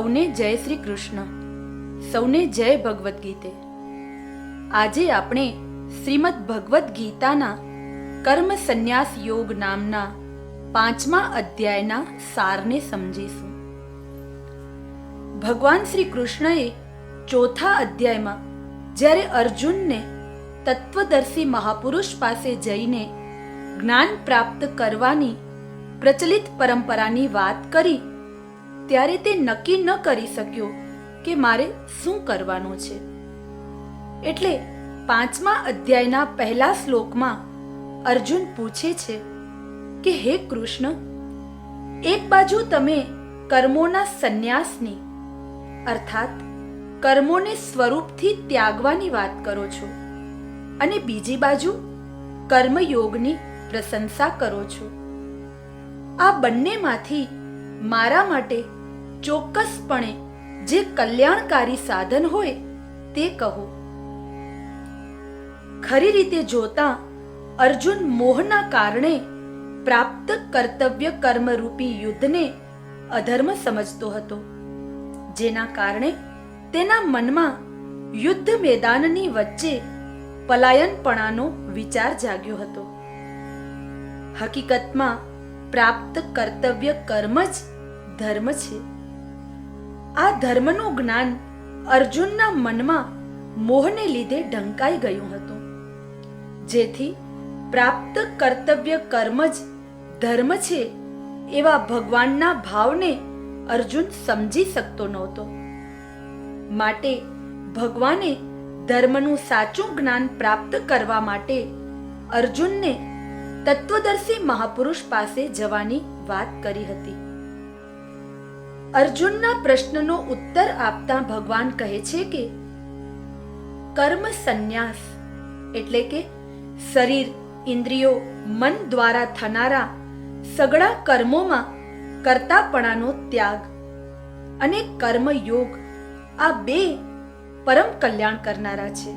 સૌને જય શ્રી કૃષ્ણ. સૌને જય ભગવદ્ ગીતે. આજે આપણે શ્રીમદ ભગવદ્ ગીતાના કર્મ સંન્યાસ યોગ નામના પાંચમા અધ્યાયના સારને સમજીશું. ભગવાન શ્રી કૃષ્ણએ ચોથા અધ્યાયમાં જ્યારે અર્જુનને તત્વદર્શી મહાપુરુષ પાસે જઈને જ્ઞાન પ્રાપ્ત કરવાની પ્રચલિત પરંપરાની વાત કરી ત્યારે તે નક્કી ન કરી શક્યો કે મારે શું કરવાનું છે. એટલે પાંચમા અધ્યાયના પહેલા શ્લોકમાં અર્જુન પૂછે છે કે, હે કૃષ્ણ, એક બાજુ તમે કર્મોના સંન્યાસની, અર્થાત કર્મોને સ્વરૂપથી ત્યાગવાની વાત કરો છો અને બીજી બાજુ કર્મયોગની પ્રશંસા કરો છો. આ બંનેમાંથી મારા માટે ચોક્કસપણે જે કલ્યાણકારી સાધન હોય તે કહો. ખરી રીતે જોતા અર્જુન મોહના કારણે પ્રાપ્ત કર્તવ્ય કર્મરૂપી યુદ્ધને અધર્મ સમજતો હતો, જેના કારણે તેના મનમાં યુદ્ધ મેદાનની વચ્ચે પલાયનપણાનો વિચાર જાગ્યો હતો. હકીકતમાં પ્રાપ્ત કર્તવ્ય કર્મ જ ધર્મ છે. આ ધર્મનું જ્ઞાન અર્જુનના મનમાં મોહને લીધે ઢંકાઈ ગયું હતું. જેથી પ્રાપ્ત કર્તવ્ય કર્મ જ ધર્મ છે એવા ભગવાનના ભાવને અર્જુન સમજી શકતો નહોતો. માટે ભગવાને ધર્મનું સાચું જ્ઞાન પ્રાપ્ત કરવા માટે અર્જુનને તત્વદર્શી મહાપુરુષ પાસે જવાની વાત કરી હતી. અર્જુનના પ્રશ્નનો ઉત્તર આપતા ભગવાન કહે છે કે, કર્મ સંન્યાસ એટલે કે શરીર, ઇન્દ્રિયો, મન દ્વારા થનારા સગળા કર્મોમાં કરતાપણાનો ત્યાગ અને કર્મયોગ આ બે પરમ કલ્યાણ કરનારા છે.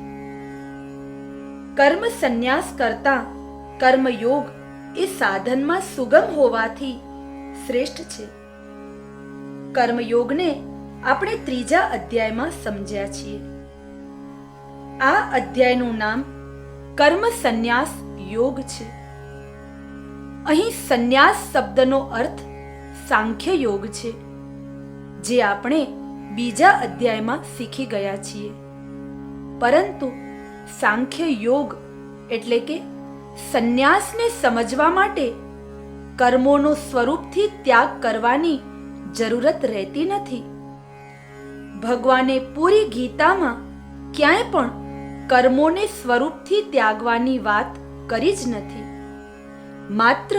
કર્મ સંન્યાસ કરતા કર્મયોગ એ સાધનમાં સુગમ હોવાથી શ્રેષ્ઠ છે. કર્મયોગને આપણે ત્રીજા અધ્યાયમાં સમજ્યા છીએ. આ અધ્યાયનું નામ કર્મ સંન્યાસ યોગ છે. અહીં સંન્યાસ શબ્દનો અર્થ સાંખ્ય યોગ છે, જે આપણે બીજા અધ્યાયમાં શીખી ગયા છીએ. પરંતુ સાંખ્ય યોગ એટલે કે સંન્યાસને સમજવા માટે કર્મોનો સ્વરૂપથી ત્યાગ કરવાની જરૂરત રહેતી નથી. ભગવાને પૂરી ગીતામાં ક્યાંય પણ કર્મોને સ્વરૂપથી ત્યાગવાની વાત કરી જ નથી. માત્ર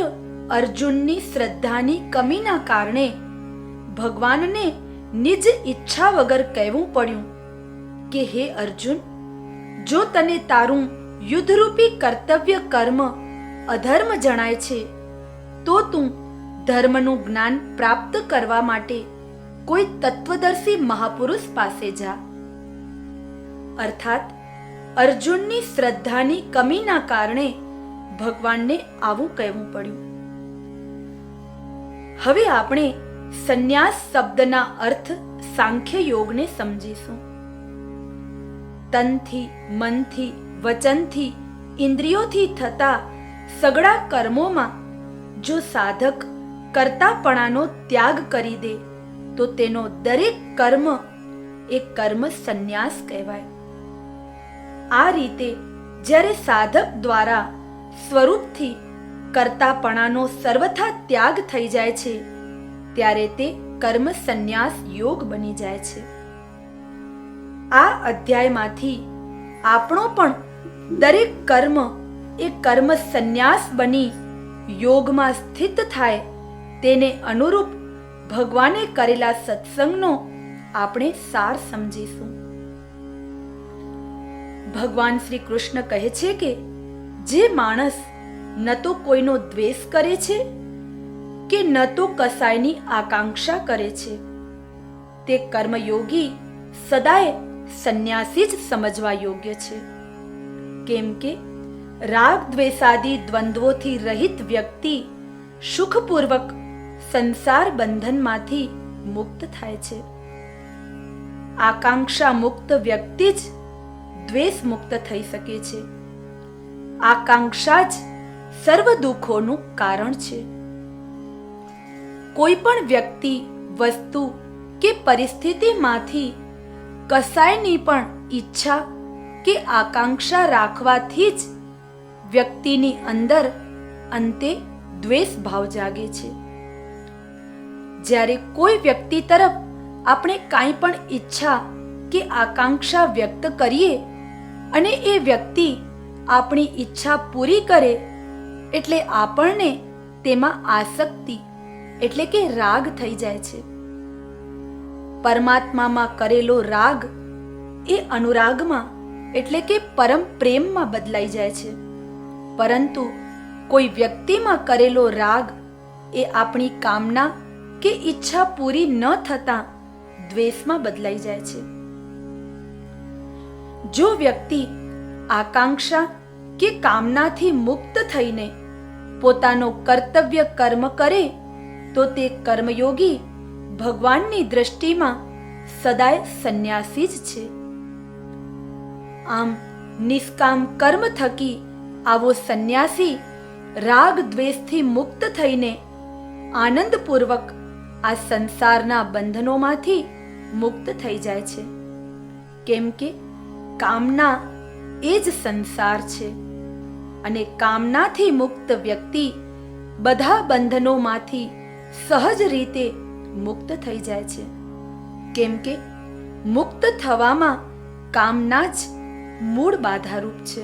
અર્જુનની શ્રદ્ધાની કમીના કારણે ભગવાનને નિજ ઈચ્છા વગર કહેવું પડ્યું કે, હે અર્જુન, જો તને તારું યુદ્ધરૂપી કર્તવ્ય કર્મ અધર્મ જણાય છે, તો તું ધર્મનું જ્ઞાન પ્રાપ્ત કરવા માટે કોઈ તત્વદર્શી મહાપુરુષ પાસે જા. અર્થાત, અર્જુનની શ્રદ્ધાની કમીના કારણે ભગવાનને આવું કહેવું પડ્યું. હવે આપણે સંન્યાસ શબ્દના અર્થ સાંખ્ય યોગને સમજીશું. તનથી, મનથી, વચનથી, ઇન્દ્રિયોથી થતા સગળા કર્મોમાં જો સાધક કરતાપણાનો ત્યાગ કરી દે, તો તેનો દરેક કર્મ એ કર્મ સંન્યાસ કહેવાય. આ રીતે જ્યારે સાધક દ્વારા સ્વરૂપથી કરતાપણાનો સર્વથા ત્યાગ થઈ જાય છે, ત્યારે તે કર્મ સંન્યાસ યોગ બની જાય છે. આ અધ્યાયમાંથી આપણો પણ દરેક કર્મ એ કર્મ સંન્યાસ બની યોગમાં સ્થિત થાય તેને અનુરૂપ ભગવાને કરેલા સત્સંગનો આપણે સાર સમજીશું. ભગવાન શ્રી કૃષ્ણ કહે છે કે, જે માણસ ન તો કોઈનો દ્વેષ કરે છે કે ન તો કસાયની આકાંક્ષા કરે છે. તે કર્મયોગી સદાય સંન્યાસી જ સમજવા યોગ્ય છે. કેમ કે, રાગ દ્વેષાદી દ્વંદ્વોથી રહિત વ્યક્તિ સુખપૂર્વક સંસાર બંધનમાંથી મુક્ત થાય છે. આકાંક્ષા મુક્ત વ્યક્તિ જ દ્વેષ મુક્ત થઈ શકે છે. આકાંક્ષા જ સર્વ દુઃખોનું કારણ છે. કોઈ પણ વ્યક્તિ, વસ્તુ કે પરિસ્થિતિમાંથી કસાયની પણ ઈચ્છા કે આકાંક્ષા રાખવાથી જ વ્યક્તિની અંદર અંતે દ્વેષ ભાવ જાગે છે. જ્યારે કોઈ વ્યક્તિ તરફ આપણે કાંઈ પણ ઈચ્છા કે આકાંક્ષા વ્યક્ત કરીએ અને એ વ્યક્તિ આપણી ઈચ્છા પૂરી કરે એટલે આપણને તેમાં આસક્તિ એટલે કે રાગ થઈ જાય છે. પરમાત્મામાં કરેલો રાગ એ અનુરાગમાં એટલે કે પરમ પ્રેમમાં બદલાઈ જાય છે. પરંતુ કોઈ વ્યક્તિમાં કરેલો રાગ એ આપણી કામના કે ઈચ્છા પૂરી ન થતાં દ્વેષમાં બદલાઈ જાય છે. જો વ્યક્તિ આકાંક્ષા કે કામનાથી મુક્ત થઈને પોતાનો કર્તવ્ય કર્મ કરે, તો તે કર્મયોગી ભગવાનની દ્રષ્ટિમાં સદાય સંન્યાસી જ છે. આમ નિષ્કામ કર્મ થકી આવો સંન્યાસી રાગ દ્વેષથી મુક્ત થઈને આનંદપૂર્વક આ સંસારના બંધનોમાંથી મુક્ત થઈ જાય છે. કેમ કે કામના એ જ સંસાર છે અને કામનાથી મુક્ત વ્યક્તિ બધા બંધનોમાંથી સહજ રીતે મુક્ત થઈ જાય છે. કેમ કે મુક્ત થવામાં કામના જ મૂળ બાધારૂપ છે.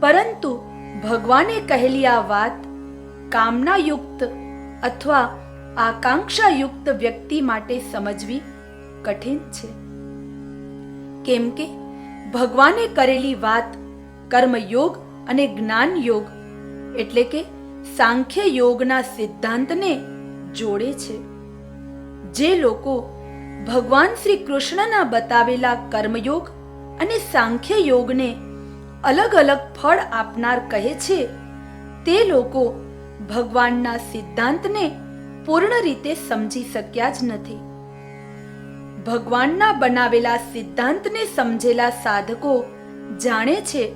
પરંતુ ભગવાને કહેલી આ વાત કામનાયુક્ત અથવા આકાંક્ષાયુક્ત વ્યક્તિ માટે સમજવી કઠિન છે. કેમ કે ભગવાને કરેલી વાત કર્મયોગ અને જ્ઞાન યોગ એટલે કે સાંખ્ય યોગના સિદ્ધાંતને જોડે છે. જે લોકો ભગવાન શ્રી કૃષ્ણના બતાવેલા કર્મયોગ અને સાંખ્ય યોગને અલગ અલગ ફળ આપનાર કહે છે, તે લોકો ભગવાનના સિદ્ધાંતને પૂર્ણ રીતે સમજી શક્યા જ નથી. ભગવાનના બનાવેલા સિદ્ધાંતને સમજેલા સાધકો જાણે છે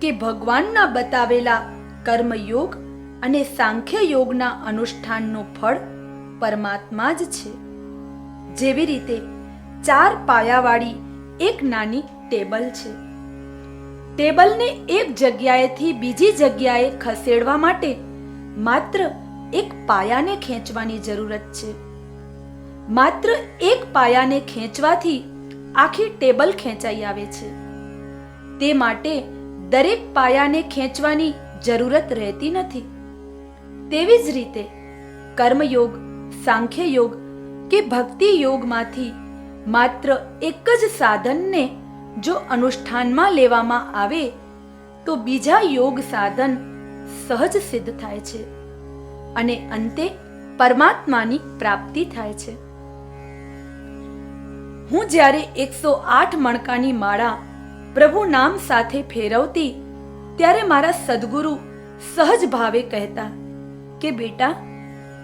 કે ભગવાનના બતાવેલા કર્મયોગ અને સાંખ્ય યોગના અનુષ્ઠાનનું ફળ પરમાત્મા જ છે. જેવી રીતે ચાર પાયાવાળી એક નાની ટેબલ છે. ટેબલને એક જગ્યાએથી બીજી જગ્યાએ ખસેડવા માટે માત્ર એક પાયાને ખેંચવાની જરૂરત છે. માત્ર એક પાયાને ખેંચવાથી આખી ટેબલ ખેંચાઈ આવે છે. તે માટે દરેક પાયાને ખેંચવાની જરૂરત રહેતી નથી. તેવી જ રીતે કર્મયોગ સાંખ્ય યોગ કે ભક્તિ યોગમાંથી માત્ર એક જ સાધનને જો અનુષ્ઠાનમાં લેવામાં આવે તો બીજા યોગ સાધન સહજ સિદ્ધ થાય છે. અને અંતે પરમાત્માની પ્રાપ્તિ થાય છે. હું જ્યારે એકસો આઠ મણકાની માળા પ્રભુ નામ સાથે ફેરવતી, ત્યારે મારા સદગુરુ સહજ ભાવે કહેતા કે, બેટા,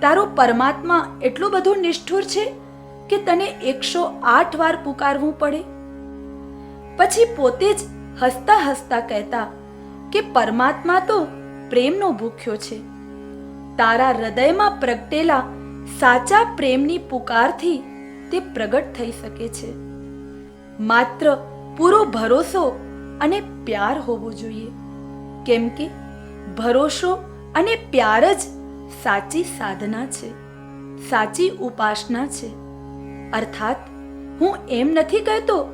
તારો પરમાત્મા એટલો બધો નિષ્ઠુર છે કે તને એકસો આઠ વાર પુકારવું પડે? પછી પોતે જ હસતા હસતા કહેતા કે, પરમાત્મા તો પ્રેમનો ભૂખ્યો છે. તારા હૃદયમાં પ્રગટેલા સાચા પ્રેમની પુકારથી તે પ્રગટ થઈ શકે છે. માત્ર પૂરો ભરોસો અને પ્યાર હોવો જોઈએ. કેમ કે ભરોસો અને પ્યાર જ સાચી સાધના છે, સાચી ઉપાસના છે. અર્થાત, હું એમ નથી કહેતો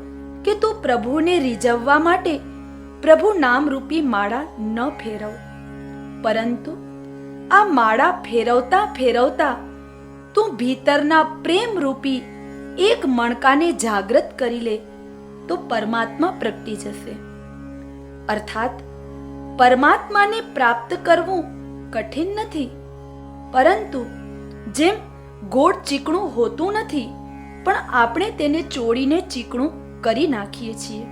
કે તું પ્રભુને રીઝવવા માટે પ્રભુ નામરૂપી માળા ન ફેરવ. પરંતુ આ માળા ફેરવતા ફેરવતા તું ભીતરના પ્રેમ રૂપી એક મણકાને જાગૃત કરી લે તો પરમાત્મા પ્રગટી જશે. અર્થાત, પરમાત્માને પ્રાપ્ત કરવું કઠિન નથી, પરંતુ જેમ ગોળ ચીકણું હોતું નથી, પણ આપણે તેને ચોળીને ચીકણું કરી નાખીએ છીએ.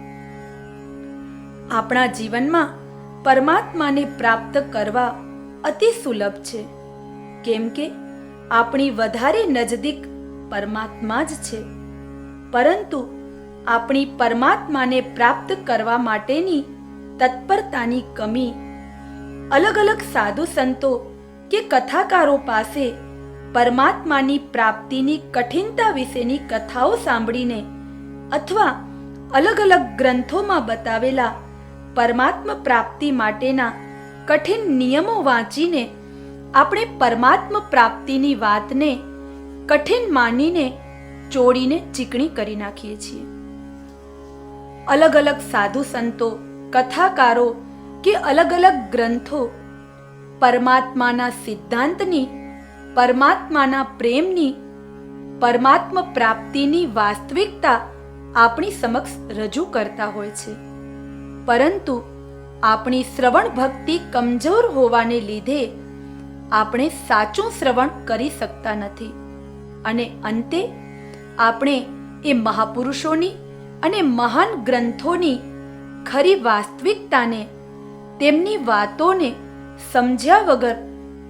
આપણા જીવનમાં પરમાત્માને પ્રાપ્ત કરવા અતિ સુલભ છે. કેમ કે આપણી વધારે નજદીક પરમાત્મા જ છે. પરંતુ આપણી પરમાત્માને પ્રાપ્ત કરવા માટેની તત્પરતાની કમી અલગ અલગ સાધુ સંતો કે કથાકારો પાસે પરમાત્માની પ્રાપ્તિની કઠિનતા વિશેની કથાઓ સાંભળીને અથવા અલગ અલગ ગ્રંથોમાં બતાવેલા પરમાત્મા પ્રાપ્તિ માટેના કઠિન નિયમો વાંચીને, આપણે પરમાત્મા પ્રાપ્તિની વાતને કઠિન માનીને ચોડીને ચીકણી કરી નાખીએ છીએ. અલગ અલગ સાધુ સંતો, કથાકારો કે અલગ અલગ ગ્રંથો પરમાત્માના સિદ્ધાંતની, પરમાત્માના પ્રેમની, પરમાત્મા પ્રાપ્તિની વાસ્તવિકતા આપણી સમક્ષ રજૂ કરતા હોય છે. પરંતુ આપણી શ્રવણ ભક્તિ કમજોર હોવાને લીધે આપણે સાચું શ્રવણ કરી શકતા નથી. અને અંતે આપણે એ મહાપુરુષોની અને મહાન ગ્રંથોની ખરી વાસ્તવિકતાને, તેમની વાતોને સમજ્યા વગર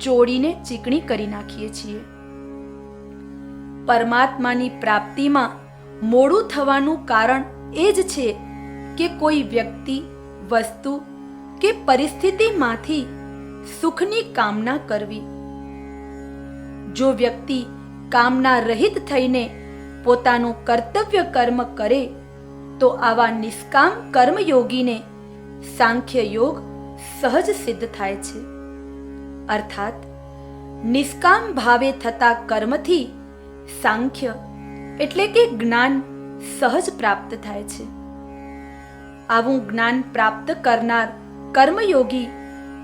ચોડીને ચીકણી કરી નાખીએ છીએ. પરમાત્માની પ્રાપ્તિમાં મોડું થવાનું કારણ એ જ છે કે કોઈ વ્યક્તિ વસ્તુ કે પરિસ્થિતિમાંથી સુખની કામના કરવી. જો વ્યક્તિ કામના રહિત થઈને પોતાનું કર્તવ્ય કર્મ કરે, તો આવા નિષ્કામ કર્મયોગીને સાંખ્ય યોગ સહજ સિદ્ધ થાય છે. અર્થાત, નિષ્કામ ભાવે થતા કર્મથી સાંખ્ય એટલે કે જ્ઞાન સહજ પ્રાપ્ત થાય છે. આવું જ્ઞાન પ્રાપ્ત કરનાર કર્મયોગી.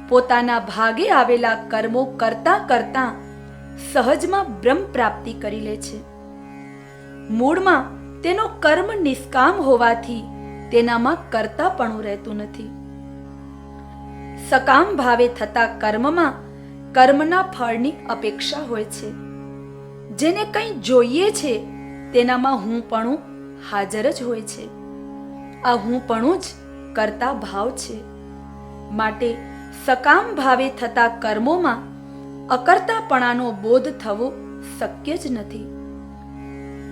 પોતાના ભાગે આવેલા કર્મો કરતા કરતા સહજમાં બ્રહ્મ પ્રાપ્તિ કરી લે છે. મૂળમાં તેનો કર્મ નિષ્કામ હોવાથી તેનામાં કરતાપણું રહેતું નથી. સકામ ભાવે થતા કર્મમાં કર્મના ફળની અપેક્ષા હોય છે. જેને કંઈ જોઈએ છે તેનામાં હુંપણું હાજર જ હોય છે. આ હુંપણું જ કરતા ભાવ છે. માટે સકામ ભાવે થતા કર્મોમાં અકર્તાપણાનો બોધ થવો શક્ય જ નથી.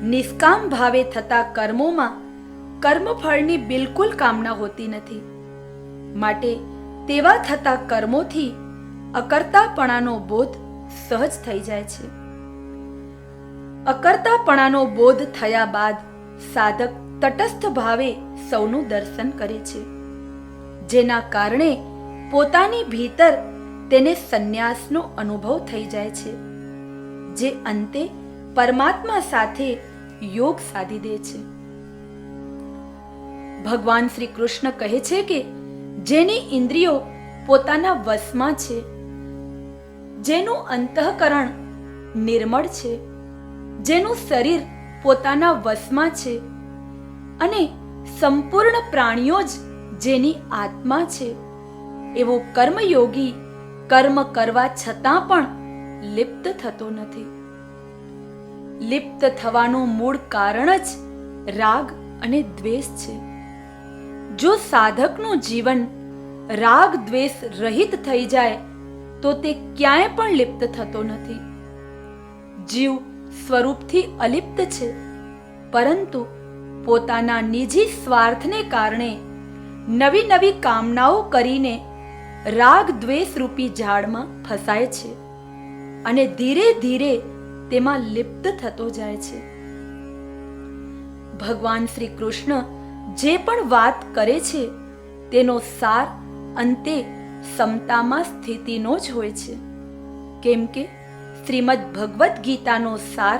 નિષ્કામ ભાવે થતા કર્મોમાં કર્મફળની બિલકુલ કામના હોતી નથી. માટે તેવા થતા કર્મોથી અકર્તાપણાનો બોધ સહજ થઈ જાય છે. અકર્તાપણાનો બોધ થયા બાદ સાધક તટસ્થ ભાવે સૌનું દર્શન કરે છે. જેના કારણે પોતાની ભીતર તેને સંન્યાસનો અનુભવ થઈ જાય છે, જે અંતે પરમાત્મા સાથે યોગ સાધી દે છે. ભગવાન શ્રી કૃષ્ણ કહે છે કે જેની ઇન્દ્રિયો પોતાના વશમાં છે, જેનું અંતઃકરણ નિર્મળ છે, જેનું શરીર પોતાના વશમાં છે અને સંપૂર્ણ પ્રાણીઓ જ જેની આત્મા છે. એવો કર્મયોગી કર્મ કરવા છતાં પણ લિપ્ત થતો નથી. લિપ્ત થવાનું મૂળ કારણ જ રાગ અને દ્વેષ છે. જો સાધકનું જીવન રાગ દ્વેષ રહિત થઈ જાય, તો તે ક્યાંય પણ લિપ્ત થતો નથી. જીવ સ્વરૂપથી અલિપ્ત છે, પરંતુ પોતાના નિજી સ્વાર્થને કારણે નવી નવી કામનાઓ કરીને રાગ દ્વેષ રૂપી ઝાડમાં ફસાય છે અને ધીરે ધીરે તેમાં લિપ્ત થતો જાય છે. ભગવાન શ્રી કૃષ્ણ જે પણ વાત કરે છે, તેનો સાર અંતે સમતામાં સ્થિતિનો જ હોય છે. કેમ કે શ્રીમદ ભગવદ્ ગીતાનો સાર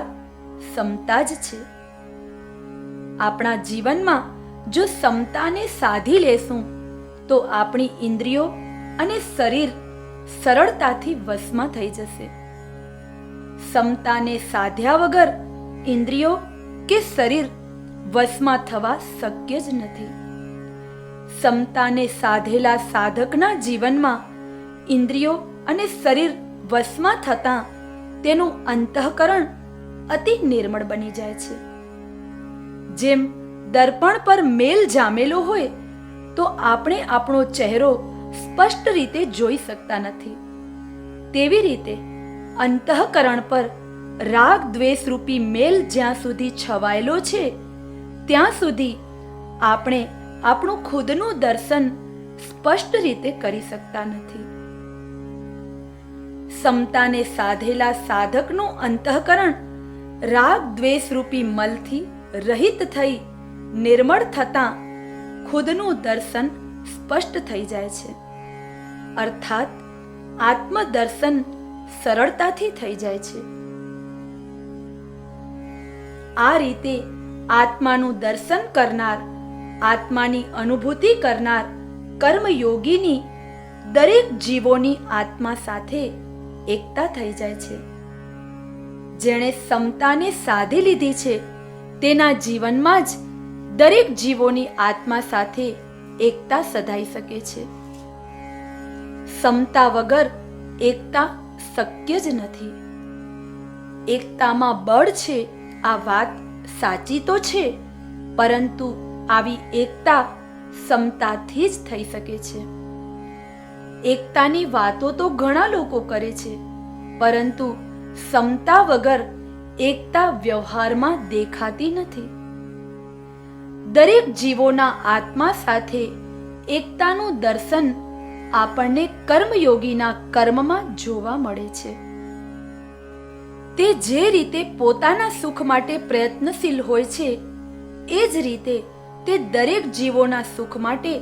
સમતા જ છે. આપણા જીવનમાં જો સમતાને સાધી લેશું, તો આપણી ઇન્દ્રિયો અને શરીર સરળતાથી વશમાં થઈ જશે. સમતાને સાધ્યા વગર ઇન્દ્રિયો કે શરીર વશમાં થવા શક્ય જ નથી. સમતાને સાધેલા સાધકના જીવનમાં ઇન્દ્રિયો અને શરીર વશમાં થતાં તેનું અંતઃકરણ અતિ નિર્મળ બની જાય છે. જેમ દર્પણ પર મેલ જામેલો હોય, તો આપણે આપણો ચહેરો સ્પષ્ટ રીતે જોઈ શકતા નથી. તેવી રીતે અંતઃકરણ પર રાગ દ્વેષ રૂપી મેલ જ્યાં સુધી છવાયેલો છે, ત્યાં સુધી આપણે આપણું ખુદનું દર્શન સ્પષ્ટ રીતે કરી શકતા નથી. સમતાને સાધેલા સાધકનું અંતઃકરણ રાગ દ્વેષ રૂપી મલથી રહિત થઈ નિર્મળ થતાં ખુદનું દર્શન સ્પષ્ટ થઈ જાય છે. અર્થાત આત્મદર્શન સરળતાથી થઈ જાય છે. આ રીતે આત્માનું દર્શન કરનાર, આત્માની અનુભૂતિ કરનાર કર્મયોગીની દરેક જીવોની આત્મા સાથે એકતા થઈ જાય છે. જેણે સમતાને સાધી લીધી છે, તેના જીવનમાં જ દરેક જીવોની આત્મા સાથે એકતા સધાઈ શકે છે. સમતા વગર એકતા શક્ય જ નથી. એકતામાં બળ છે, આ વાત સાચી તો છે, પરંતુ આવી એકતા સમતાથી જ થઈ શકે છે. એકતાની વાતો તો ઘણા લોકો કરે છે, પરંતુ સમતા વગર એકતા વ્યવહારમાં દેખાતી નથી. દરેક જીવોના આત્મા સાથે એકતાનું દર્શન આપણને કર્મયોગીના કર્મમાં જોવા મળે છે. તે જે રીતે પોતાના સુખ માટે પ્રયત્નશીલ હોય છે, એ જ રીતે તે દરેક જીવોના સુખ માટે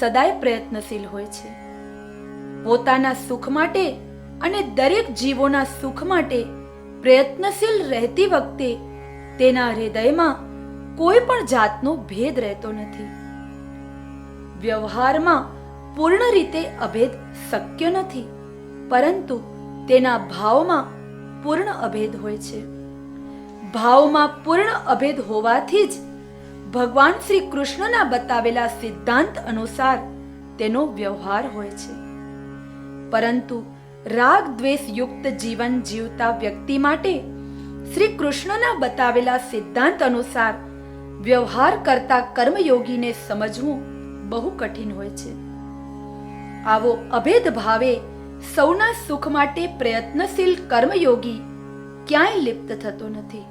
સદાય પ્રયત્નશીલ હોય છે. પોતાના સુખ માટે અને દરેક જીવોના સુખ માટે પ્રયત્નશીલ રહેતી વખતે તેના હૃદયમાં કોઈ પણ જાતનો ભેદ રહેતો નથી. વ્યવહારમાં પૂર્ણ રીતે અભેદ શક્ય નથી, પરંતુ તેના ભાવમાં પૂર્ણ અભેદ હોય છે. ભાવમાં પૂર્ણ અભેદ હોવાથી જ ભગવાન શ્રી કૃષ્ણના બતાવેલા સિદ્ધાંત અનુસાર તેનો વ્યવહાર હોય છે. પરંતુ રાગ દ્વેષ યુક્ત જીવન જીવતા વ્યક્તિ માટે શ્રી કૃષ્ણના બતાવેલા સિદ્ધાંત અનુસાર વ્યવહાર કરતા કર્મયોગીને સમજવું બહુ કઠિન હોય છે. આવો અભેદ ભાવે સૌના સુખ માટે પ્રયત્નશીલ કર્મયોગી ક્યાંય લિપ્ત થતો નથી.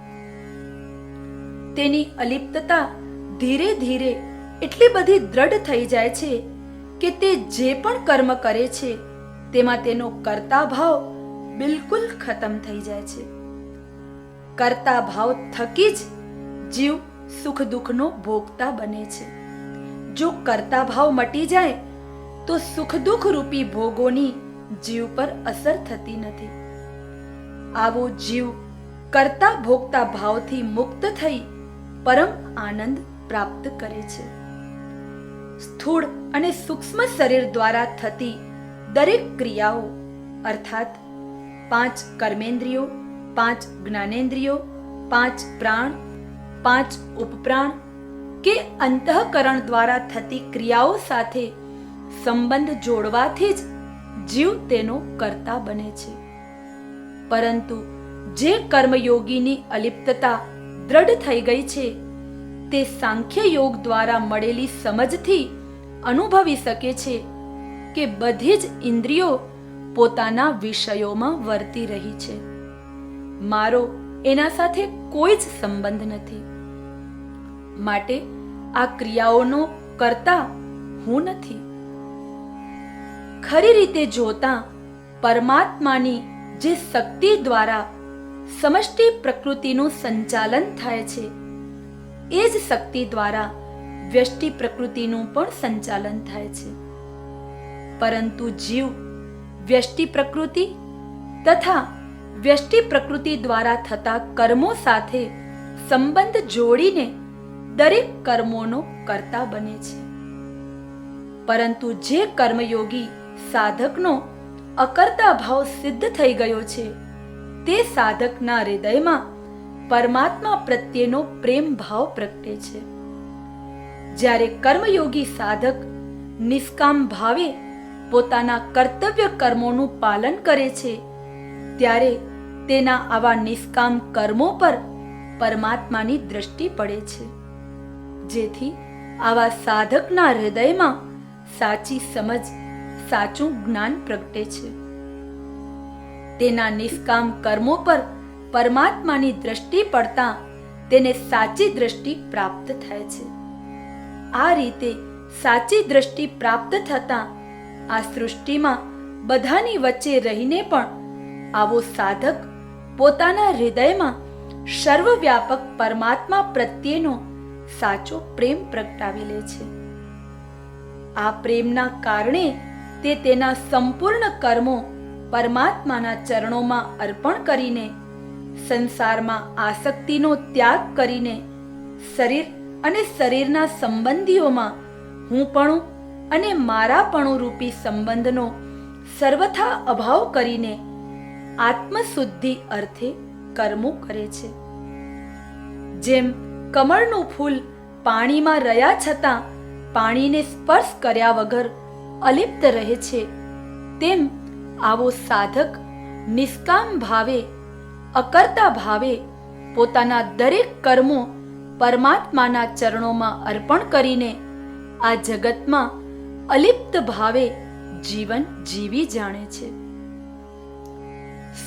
તેની અલિપ્તતા ધીરે ધીરે એટલી બધી દ્રઢ થઈ જાય છે કે તે જે પણ કર્મ કરે છે, તેમાં તેનો કર્તા ભાવ બિલકુલ ખતમ થઈ જાય છે. કર્તા ભાવ થકી જ જીવ સુખ દુઃખનો ભોગતા બને છે. જો કર્તા ભાવ મટી જાય તો સુખ દુઃખ રૂપી ભોગોની જીવ પર અસર થતી નથી. આવો જીવ કરતા ભોગતા ભાવથી મુક્ત થઈ પરમ આનંદ પ્રાપ્ત કરે છે. સ્થૂળ અને સૂક્ષ્મ શરીર દ્વારા થતી દરેક ક્રિયાઓ, અર્થાત પાંચ કર્મેન્દ્રિયો, પાંચ જ્ઞાનેન્દ્રિયો, પાંચ પ્રાણ, પાંચ ઉપપ્રાણ કે અંતઃકરણ દ્વારા થતી ક્રિયાઓ સાથે સંબંધ જોડવાથી જ જીવ તેનો કરતા બને છે. પરંતુ જે કર્મયોગીની અલિપ્તતા દ્રઢ થઈ ગઈ છે, તે સાંખ્ય યોગ દ્વારા મળેલી સમજથી અનુભવી શકે છે કે બધી જ ઇન્દ્રિયો પોતાના વિષયોમાં વર્તી રહી છે. મારો એના સાથે કોઈ જ સંબંધ નથી. માટે આ ક્રિયાઓનો કરતા હું નથી. ખરી રીતે જોતા પરમાત્માની જે શક્તિ દ્વારા સમષ્ટિ પ્રકૃતિનું સંચાલન થાય છે, એ જ શક્તિ દ્વારા વ્યષ્ટિ પ્રકૃતિનું પણ સંચાલન થાય છે. પરંતુ જીવ વ્યષ્ટિ પ્રકૃતિ તથા વ્યષ્ટિ પ્રકૃતિ દ્વારા થતા કર્મો સાથે સંબંધ જોડીને દરેક કર્મોનો કરતા બને છે. પરંતુ જે કર્મયોગી સાધકનો અકર્તા ભાવ સિદ્ધ થઈ ગયો છે. તે સાધકના હૃદયમાં પરમાત્મા પ્રત્યેનો પ્રેમ ભાવ પ્રગટે છે. જ્યારે કર્મયોગી સાધક નિષ્કામ ભાવે પોતાના કર્તવ્ય કર્મોનું પાલન કરે છે, ત્યારે તેના આવા નિષ્કામ કર્મો પર પરમાત્માની દ્રષ્ટિ પડે છે. જેથી આવા સાધકના હૃદયમાં સાચી સમજ સાચું જ્ઞાન પ્રગટે છે. તેના નિષ્કામ કર્મો પર પરમાત્માની દ્રષ્ટિ પડતા તેને સાચી દ્રષ્ટિ પ્રાપ્ત થાય છે. આ રીતે સાચી દ્રષ્ટિ પ્રાપ્ત થતાં આ સૃષ્ટિમાં બધાની વચ્ચે રહીને પણ આવો સાધક પોતાના હૃદયમાં સર્વવ્યાપક પરમાત્મા પ્રત્યેનો સાચો પ્રેમ પ્રગટાવી લે છે. આ પ્રેમના કારણે તે તેના સંપૂર્ણ કર્મો પરમાત્માના ચરણોમાં અર્પણ કરીને, સંસારમાં આસક્તિનો ત્યાગ કરીને, શરીર અને શરીરના સંબંધીઓમાં હુંપણું અને મારાપણું રૂપી સંબંધનો સર્વથા અભાવ કરીને આત્મશુદ્ધિ અર્થે કર્મો કરે છે. જેમ કમળનું ફૂલ પાણીમાં રહ્યા છતાં પાણીને સ્પર્શ કર્યા વગર અલિપ્ત રહે છે. તેમ આવો સાધક નિષ્કામ ભાવે, અકર્તા ભાવે પોતાના દરેક કર્મો પરમાત્માના ચરણોમાં અર્પણ કરીને આ જગતમાં અલિપ્ત ભાવે જીવન જીવી જાણે છે.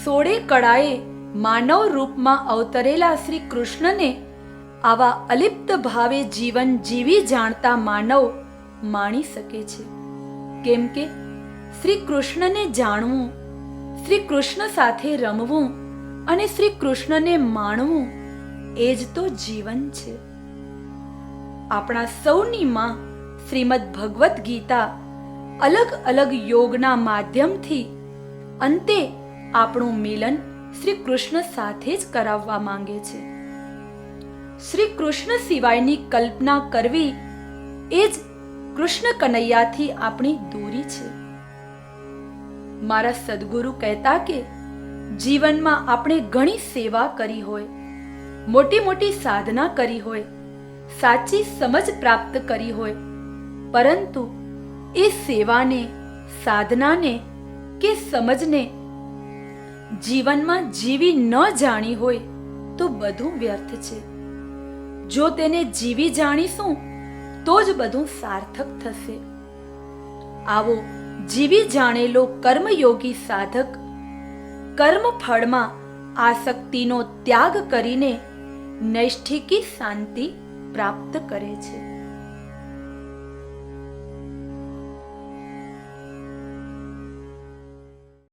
સોળે કળાએ માનવ રૂપમાં અવતરેલા શ્રી કૃષ્ણને આવા અલિપ્ત ભાવે જીવન જીવી જાણતા માનવ માણી શકે છે. કેમ કે શ્રી કૃષ્ણને જાણવું, શ્રી કૃષ્ણ સાથે રમવું અને શ્રી કૃષ્ણને માણવું એ જ તો જીવન છે. આપણા સૌની માં શ્રીમદ ભગવદ્ ગીતા અલગ અલગ યોગના માધ્યમથી અંતે આપણું મિલન શ્રી કૃષ્ણ સાથે જ કરાવવા માંગે છે. શ્રી કૃષ્ણ સિવાયની કલ્પના કરવી એ જ કૃષ્ણ કનૈયાથી આપણી દૂરી છે. મારા સદગુરુ કહેતા કે, જીવનમાં આપણે ઘણી સેવા કરી હોય, મોટી મોટી સાધના કરી હોય, સાચી સમજ પ્રાપ્ત કરી હોય, પરંતુ એ સેવાને, સાધનાને કે સમજને જીવનમાં જીવી ન જાણી હોય તો બધું વ્યર્થ છે. જો તેને જીવી જાણીશું તો જ બધું સાર્થક થશે. આવો જીવી જાણેલો કર્મયોગી સાધક કર્મ ફળમાં આસક્તિનો ત્યાગ કરીને નૈષ્ઠિકી શાંતિ પ્રાપ્ત કરે છે.